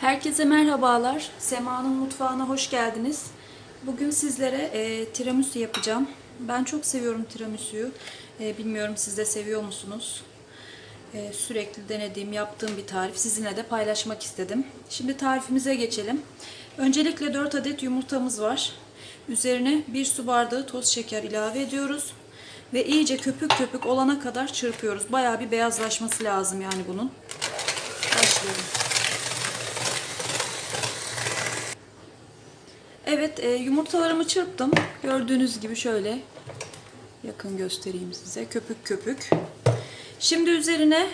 Herkese merhabalar. Sema'nın mutfağına hoş geldiniz. Bugün sizlere e, tiramisu yapacağım. Ben çok seviyorum tiramisu'yu. E, bilmiyorum siz de seviyor musunuz? E, sürekli denediğim, yaptığım bir tarif. Sizinle de paylaşmak istedim. Şimdi tarifimize geçelim. Öncelikle 4 adet yumurtamız var. Üzerine 1 su bardağı toz şeker ilave ediyoruz. Ve iyice köpük köpük olana kadar çırpıyoruz. Bayağı bir beyazlaşması lazım yani bunun. Başlıyorum. Evet, e, yumurtalarımı çırptım. Gördüğünüz gibi şöyle yakın göstereyim size. Köpük köpük. Şimdi üzerine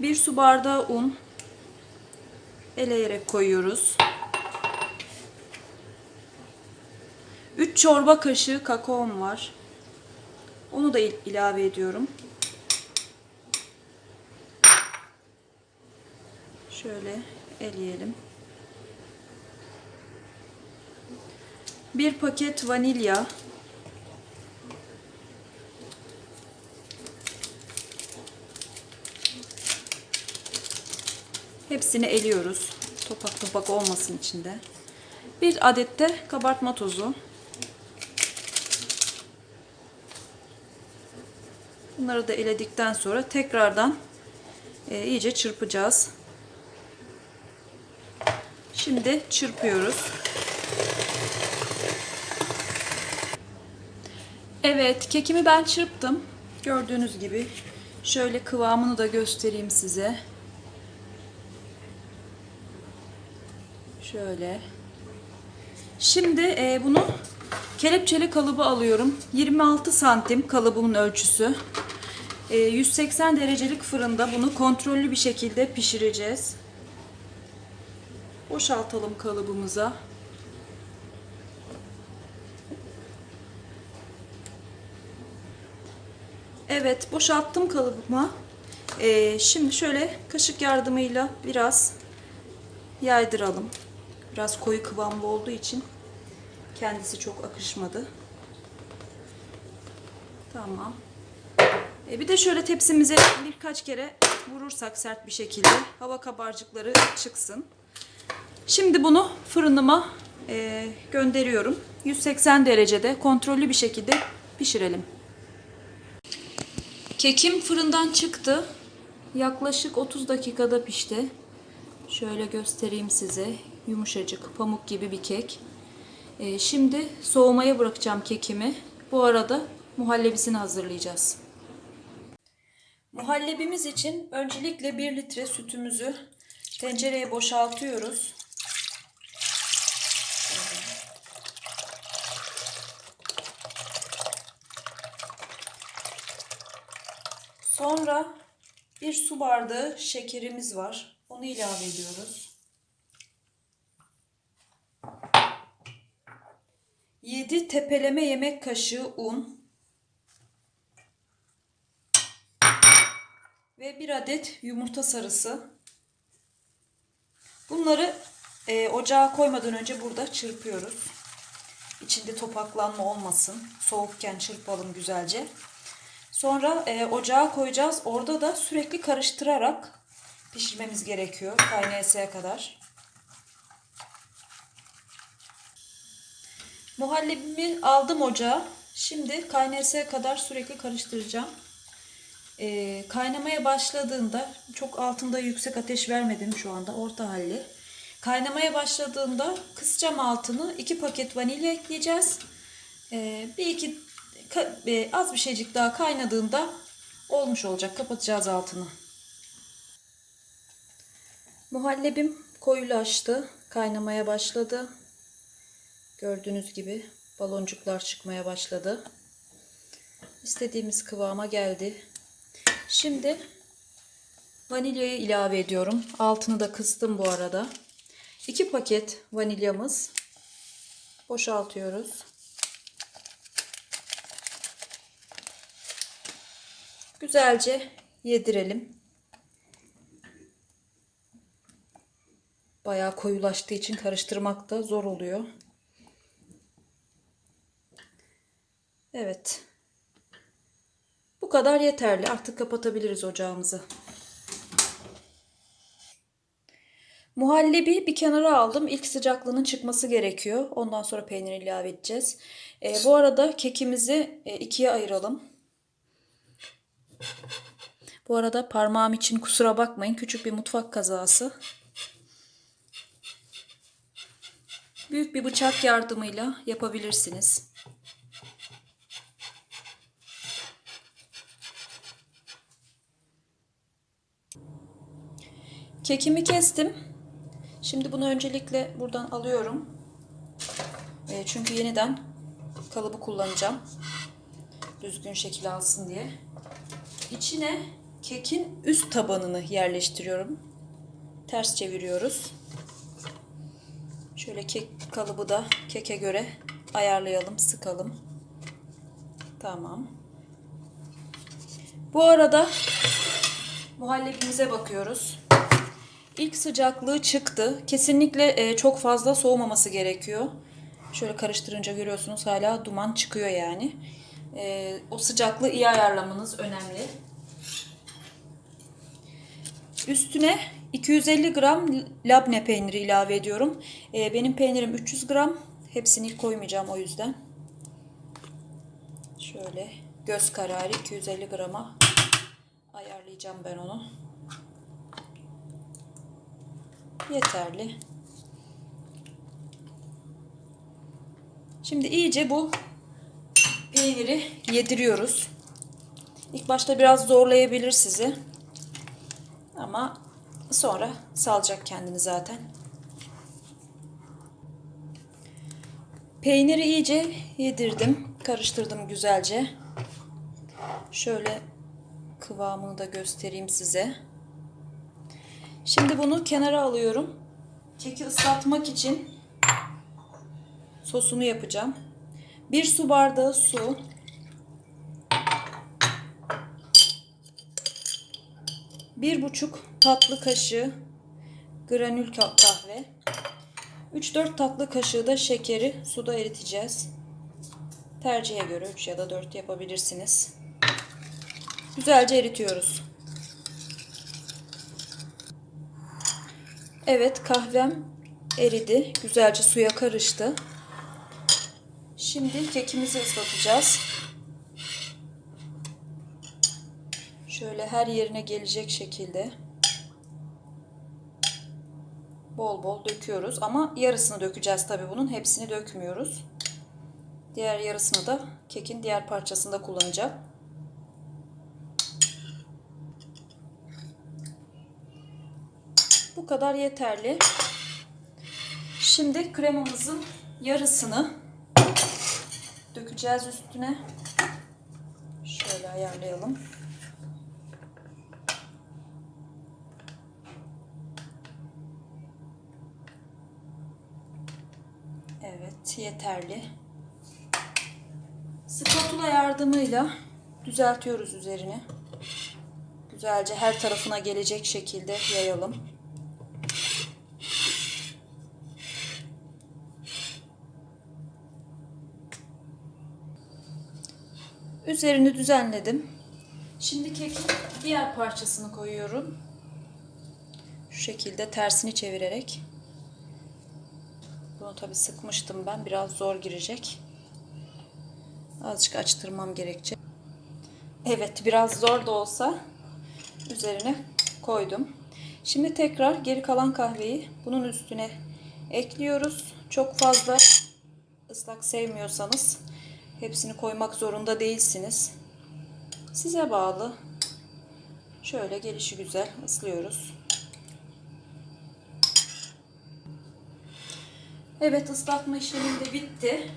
bir su bardağı un eleyerek koyuyoruz. 3 çorba kaşığı kakaom var. Onu da il- ilave ediyorum. Şöyle eleyelim. Bir paket vanilya. Hepsini eliyoruz. Topak topak olmasın içinde. Bir adet de kabartma tozu. Bunları da eledikten sonra tekrardan e, iyice çırpacağız. Şimdi çırpıyoruz. Evet, kekimi ben çırptım. Gördüğünüz gibi şöyle kıvamını da göstereyim size. Şöyle. Şimdi e, bunu kelepçeli kalıba alıyorum. 26 santim kalıbımın ölçüsü. E, 180 derecelik fırında bunu kontrollü bir şekilde pişireceğiz. Boşaltalım kalıbımıza. Evet, boşalttım kalıbıma. Ee, şimdi şöyle kaşık yardımıyla biraz yaydıralım. Biraz koyu kıvamlı olduğu için kendisi çok akışmadı. Tamam. Ee, bir de şöyle tepsimize birkaç kere vurursak sert bir şekilde hava kabarcıkları çıksın. Şimdi bunu fırınıma e, gönderiyorum. 180 derecede kontrollü bir şekilde pişirelim. Kekim fırından çıktı. Yaklaşık 30 dakikada pişti. Şöyle göstereyim size. Yumuşacık, pamuk gibi bir kek. Ee, şimdi soğumaya bırakacağım kekimi. Bu arada muhallebisini hazırlayacağız. Muhallebimiz için öncelikle 1 litre sütümüzü tencereye boşaltıyoruz. Sonra bir su bardağı şekerimiz var. Onu ilave ediyoruz. 7 tepeleme yemek kaşığı un ve bir adet yumurta sarısı. Bunları e, ocağa koymadan önce burada çırpıyoruz. İçinde topaklanma olmasın. Soğukken çırpalım güzelce. Sonra e, ocağa koyacağız. Orada da sürekli karıştırarak pişirmemiz gerekiyor kaynayasıya kadar. Muhallebimi aldım ocağa. Şimdi kaynayasıya kadar sürekli karıştıracağım. E, kaynamaya başladığında çok altında yüksek ateş vermedim şu anda orta halli. Kaynamaya başladığında kısacağım altını. 2 paket vanilya ekleyeceğiz. E, bir iki az bir şeycik daha kaynadığında olmuş olacak. Kapatacağız altını. Muhallebim koyulaştı. Kaynamaya başladı. Gördüğünüz gibi baloncuklar çıkmaya başladı. İstediğimiz kıvama geldi. Şimdi vanilyayı ilave ediyorum. Altını da kıstım bu arada. 2 paket vanilyamız. Boşaltıyoruz. Güzelce yedirelim. Bayağı koyulaştığı için karıştırmak da zor oluyor. Evet. Bu kadar yeterli. Artık kapatabiliriz ocağımızı. Muhallebi bir kenara aldım. İlk sıcaklığının çıkması gerekiyor. Ondan sonra peynir ilave edeceğiz. Ee, bu arada kekimizi e, ikiye ayıralım. Bu arada parmağım için kusura bakmayın. Küçük bir mutfak kazası. Büyük bir bıçak yardımıyla yapabilirsiniz. Kekimi kestim. Şimdi bunu öncelikle buradan alıyorum. E, çünkü yeniden kalıbı kullanacağım. Düzgün şekil alsın diye. İçine kekin üst tabanını yerleştiriyorum. Ters çeviriyoruz. Şöyle kek kalıbı da keke göre ayarlayalım, sıkalım. Tamam. Bu arada muhallebimize bakıyoruz. İlk sıcaklığı çıktı. Kesinlikle e, çok fazla soğumaması gerekiyor. Şöyle karıştırınca görüyorsunuz hala duman çıkıyor yani. E, o sıcaklığı iyi ayarlamanız önemli. Üstüne 250 gram labne peyniri ilave ediyorum. E, benim peynirim 300 gram. Hepsini koymayacağım o yüzden. Şöyle göz kararı 250 grama ayarlayacağım ben onu. Yeterli. Şimdi iyice bu peyniri yediriyoruz. İlk başta biraz zorlayabilir sizi. Ama sonra salacak kendini zaten. Peyniri iyice yedirdim. Karıştırdım güzelce. Şöyle kıvamını da göstereyim size. Şimdi bunu kenara alıyorum. Keki ıslatmak için sosunu yapacağım. Bir su bardağı su. Bir buçuk tatlı kaşığı granül kahve. 3-4 tatlı kaşığı da şekeri suda eriteceğiz. Tercihe göre 3 ya da 4 yapabilirsiniz. Güzelce eritiyoruz. Evet kahvem eridi. Güzelce suya karıştı. Şimdi kekimizi ıslatacağız. Şöyle her yerine gelecek şekilde bol bol döküyoruz. Ama yarısını dökeceğiz tabi bunun. Hepsini dökmüyoruz. Diğer yarısını da kekin diğer parçasında kullanacağım. Bu kadar yeterli. Şimdi kremamızın yarısını dökeceğiz üstüne. Şöyle ayarlayalım. Evet, yeterli. Spatula yardımıyla düzeltiyoruz üzerini. Güzelce her tarafına gelecek şekilde yayalım. Üzerini düzenledim. Şimdi kekin diğer parçasını koyuyorum. Şu şekilde tersini çevirerek. Bunu tabi sıkmıştım ben. Biraz zor girecek. Azıcık açtırmam gerekecek. Evet biraz zor da olsa üzerine koydum. Şimdi tekrar geri kalan kahveyi bunun üstüne ekliyoruz. Çok fazla ıslak sevmiyorsanız hepsini koymak zorunda değilsiniz. Size bağlı. Şöyle gelişi güzel ıslıyoruz. Evet ıslatma işlemim de bitti.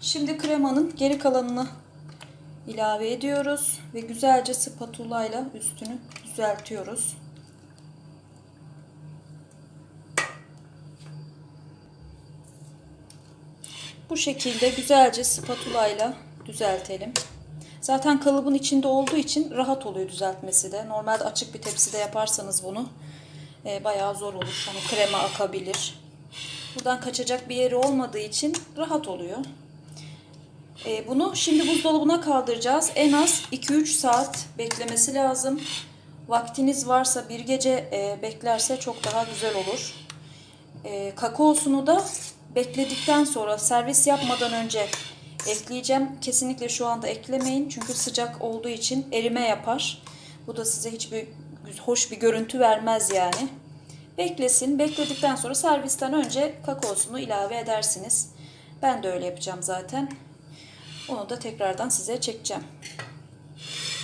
Şimdi kremanın geri kalanını ilave ediyoruz ve güzelce spatula ile üstünü düzeltiyoruz. Bu şekilde güzelce spatula ile düzeltelim. Zaten kalıbın içinde olduğu için rahat oluyor düzeltmesi de. Normalde açık bir tepside yaparsanız bunu e, bayağı zor olur. Hani krema akabilir. Buradan kaçacak bir yeri olmadığı için rahat oluyor. E, bunu şimdi buzdolabına kaldıracağız. En az 2-3 saat beklemesi lazım. Vaktiniz varsa bir gece e, beklerse çok daha güzel olur. E, kakaosunu da bekledikten sonra servis yapmadan önce ekleyeceğim. Kesinlikle şu anda eklemeyin çünkü sıcak olduğu için erime yapar. Bu da size hiçbir hoş bir görüntü vermez yani. Beklesin. Bekledikten sonra servisten önce kakaosunu ilave edersiniz. Ben de öyle yapacağım zaten. Onu da tekrardan size çekeceğim.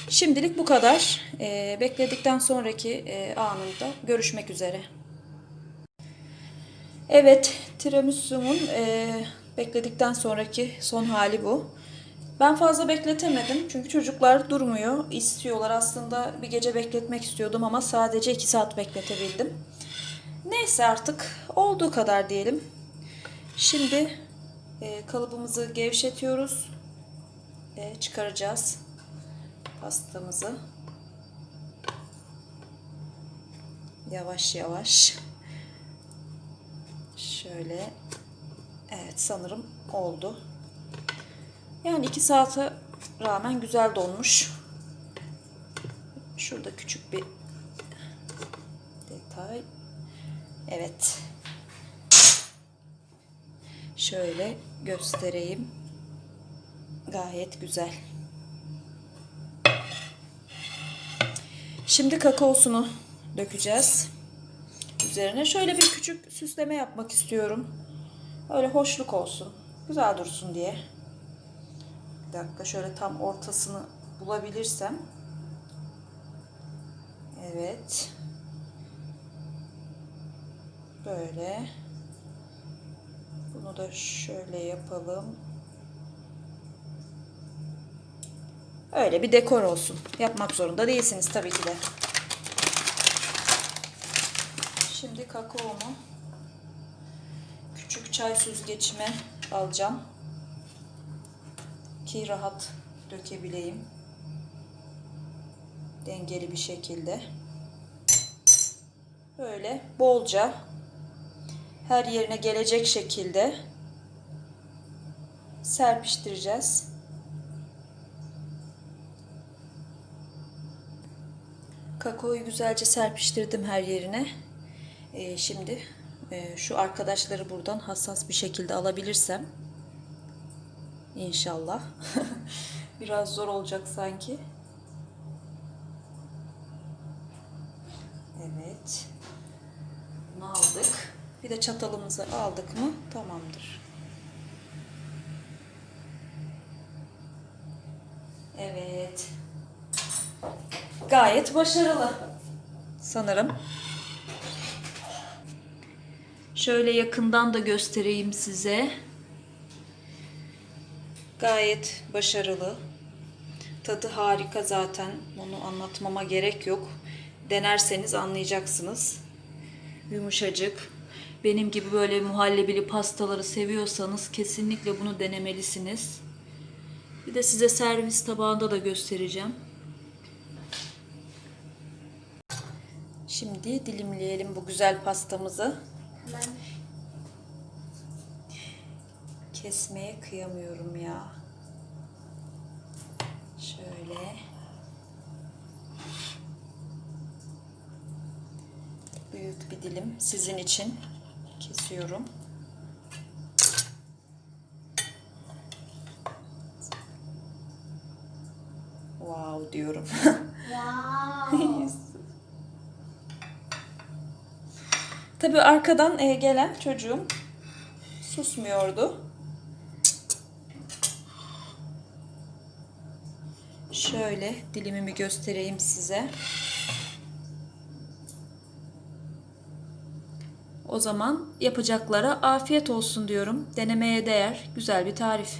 Şimdilik bu kadar. Ee, bekledikten sonraki e, anında görüşmek üzere. Evet, tiramisu'mun e, bekledikten sonraki son hali bu. Ben fazla bekletemedim çünkü çocuklar durmuyor. istiyorlar. Aslında bir gece bekletmek istiyordum ama sadece 2 saat bekletebildim. Neyse artık olduğu kadar diyelim. Şimdi e, kalıbımızı gevşetiyoruz. E, çıkaracağız pastamızı. Yavaş yavaş. Şöyle. Evet sanırım oldu. Yani 2 saate rağmen güzel donmuş. Şurada küçük bir detay. Evet. Şöyle göstereyim. Gayet güzel. Şimdi kakaosunu dökeceğiz. Üzerine şöyle bir küçük süsleme yapmak istiyorum. Öyle hoşluk olsun. Güzel dursun diye. Bir dakika şöyle tam ortasını bulabilirsem. Evet. Böyle. Bunu da şöyle yapalım. Öyle bir dekor olsun. Yapmak zorunda değilsiniz tabii ki de. Şimdi kakaomu küçük çay süzgeçime alacağım. Ki rahat dökebileyim. Dengeli bir şekilde. Böyle bolca her yerine gelecek şekilde serpiştireceğiz. Kakaoyu güzelce serpiştirdim her yerine. Ee, şimdi e, şu arkadaşları buradan hassas bir şekilde alabilirsem inşallah. Biraz zor olacak sanki. Evet. Bunu aldık. Bir de çatalımızı aldık mı tamamdır. Evet. Gayet başarılı. Sanırım. Şöyle yakından da göstereyim size. Gayet başarılı. Tadı harika zaten. Bunu anlatmama gerek yok. Denerseniz anlayacaksınız. Yumuşacık. Benim gibi böyle muhallebili pastaları seviyorsanız kesinlikle bunu denemelisiniz. Bir de size servis tabağında da göstereceğim. Şimdi dilimleyelim bu güzel pastamızı. Ben Kesmeye kıyamıyorum ya. Şöyle. Büyük bir dilim sizin için kesiyorum. Wow diyorum. wow. Tabii arkadan e, gelen çocuğum susmuyordu. Şöyle dilimimi göstereyim size. O zaman yapacaklara afiyet olsun diyorum. Denemeye değer güzel bir tarif.